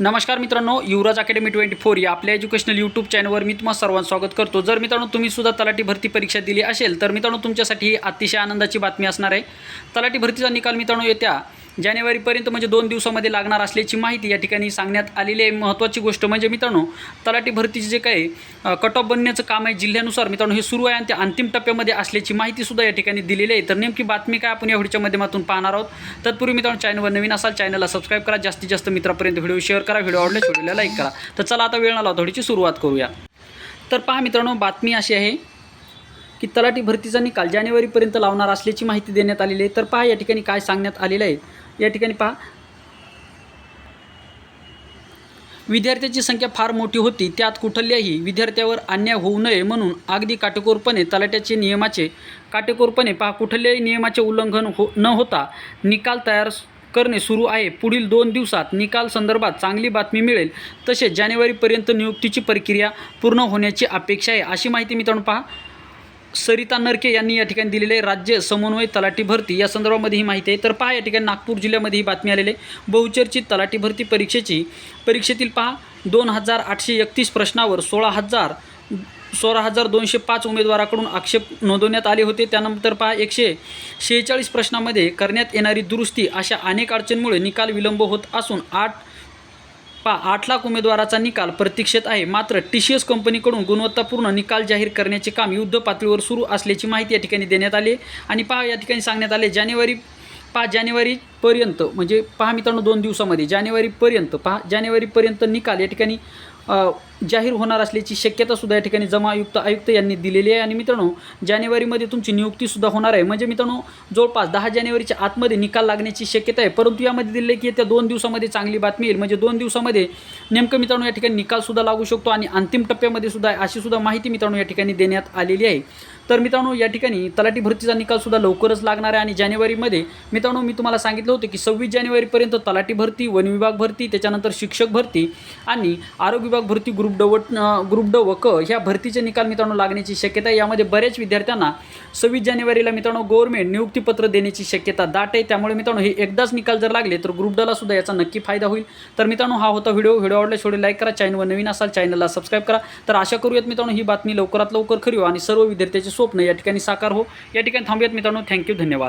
नमस्कार मित्रांनो युवराज academy twenty four या आपल्या एज्युकेशनल यूट्यूब चॅनलवर मी तुम्हाला सर्वांचं स्वागत करतो. जर मित्रांनो तुम्ही सुद्धा तलाठी भरती परीक्षा दिली असेल तर मित्रांनो तुमच्यासाठी ही अतिशय आनंदाची बातमी असणार आहे. तलाठी भरतीचा निकाल मित्रांनो येत्या जानेवारीपर्यंत म्हणजे दोन दिवसामध्ये लागणार असल्याची माहिती या ठिकाणी सांगण्यात आलेली आहे. महत्त्वाची गोष्ट म्हणजे मित्रांनो तलाठी भरतीचे जे काही कट ऑफ बनण्याचं काम आहे जिल्ह्यानुसार मित्रांनो हे सुरू आहे आणि ते अंतिम टप्प्यामध्ये असल्याची माहितीसुद्धा या ठिकाणी दिलेली आहे. तर नेमकी बातमी काय आपण या व्हिडिओच्या माध्यमातून पाहणार आहोत. तत्पूर्वी मित्रांनो चॅनलवर नवीन असाल चॅनलला सबस्क्राईब करा. जास्तीत जास्त मित्रापर्यंत व्हिडिओ शेअर करा. व्हिडिओ आवडल्यास व्हिडिओला लाईक करा. तर चला आता वेळ न लावता थोडीशी सुरुवात करूया. तर पहा मित्रांनो बातमी अशी आहे. की तलाठी भरतीचा निकाल जानेवारीपर्यंत लावणार असल्याची माहिती देण्यात आलेली आहे. तर पहा या ठिकाणी काय सांगण्यात आलेलं आहे. या ठिकाणी पहा. विद्यार्थ्याची संख्या फार मोठी होती. त्यात कुठल्याही विद्यार्थ्यावर अन्याय होऊ नये म्हणून अगदी काटेकोरपणे तलाट्याचे नियमाचे काटेकोरपणे पहा. कुठल्याही नियमाचे उल्लंघन हो न होता निकाल तयार करणे सुरू आहे. पुढील दोन दिवसात निकाल संदर्भात चांगली बातमी मिळेल. तसेच जानेवारीपर्यंत नियुक्तीची प्रक्रिया पूर्ण होण्याची अपेक्षा आहे. अशी माहिती मित्रांनो पहा. सरिता नरके यांनी या ठिकाणी दिलेले आहे राज्य समन्वय तलाठी भरती. या संदर्भामध्ये ही माहिती आहे. तर पहा या ठिकाणी नागपूर जिल्ह्यामध्ये ही बातमी आलेली आहे. बहुचर्चित तलाठी भरती परीक्षेची परीक्षेतील पहा दोन हजार आठशे एकतीस प्रश्नावर सोळा हजार सोळा हजार दोनशे पाच उमेदवाराकडून आक्षेप नोंदवण्यात आले होते. त्यानंतर पहा एकशे शेहेचाळीस प्रश्नामध्ये करण्यात येणारी दुरुस्ती अशा अनेक अडचणीमुळे निकाल विलंब होत असून आठ पा आठ लाख उमेदवाराचा निकाल प्रतीक्षेत आहे मात्र टी सी एस कंपनीकडून गुणवत्तापूर्ण निकाल जाहीर करण्याचे काम युद्ध पातळीवर सुरू असल्याची माहिती या ठिकाणी देण्यात आली आहे. आणि पहा या ठिकाणी सांगण्यात आले जानेवारी पाच पर्यंत म्हणजे पहा मित्रांनो दोन दिवसामध्ये जानेवारीपर्यंत पहा जानेवारीपर्यंत निकाल या ठिकाणी जाहीर होणार असल्याची शक्यतासुद्धा या ठिकाणी जमा आयुक्त आयुक्त यांनी दिलेली आहे. आणि मित्रांनो जानेवारीमध्ये तुमची नियुक्तीसुद्धा होणार आहे. म्हणजे मित्रांनो जवळपास दहा जानेवारीच्या आतमध्ये निकाल लागण्याची शक्यता आहे. परंतु यामध्ये दिले की येत्या दोन दिवसामध्ये चांगली बातमी येईल. म्हणजे दोन दिवसामध्ये नेमकं मित्रांनो या ठिकाणी निकालसुद्धा लागू शकतो आणि अंतिम टप्प्यामध्ये सुद्धा आहे अशी सुद्धा माहिती मित्रांनो या ठिकाणी देण्यात आलेली आहे. तर मित्रांनो या ठिकाणी तलाठी भरतीचा निकालसुद्धा लवकरच लागणार आहे. आणि जानेवारीमध्ये मित्रांनो मी तुम्हाला सांगितलं होतं की सव्वीस जानेवारीपर्यंत तलाठी भरती वन विभाग भरती त्याच्यानंतर शिक्षक भरती आणि आरोग्य विभाग भरती ग्रुप ड ग्रुप ड व क ह्या भरतीचे निकाल मित्रांनो लागण्याची शक्यता आहे. यामध्ये बऱ्याच विद्यार्थ्यांना सव्वीस जानेवारीला मित्रांनो गव्हर्नमेंट नियुक्तीपत्र देण्याची शक्यता दाट आहे. त्यामुळे मित्रांनो हे एकदाच निकाल जर लागले तर ग्रुप डला सुद्धा याचा नक्की फायदा होईल. तर मित्रांनो हा होता व्हिडिओ. व्हिडिओ आवडल्यास व्हिडिओ लाईक करा. चॅनलवर नवीन असाल चॅनलला सबस्क्राईब करा. तर आशा करूयात मित्रांनो ही बातमी लवकरात लवकर खरी हो आणि सर्व विद्यार्थ्याचे स्वप्न या ठिकाणी साकार हो. या ठिकाणी थांबूयात मित्रांनो. थँक्यू धन्यवाद.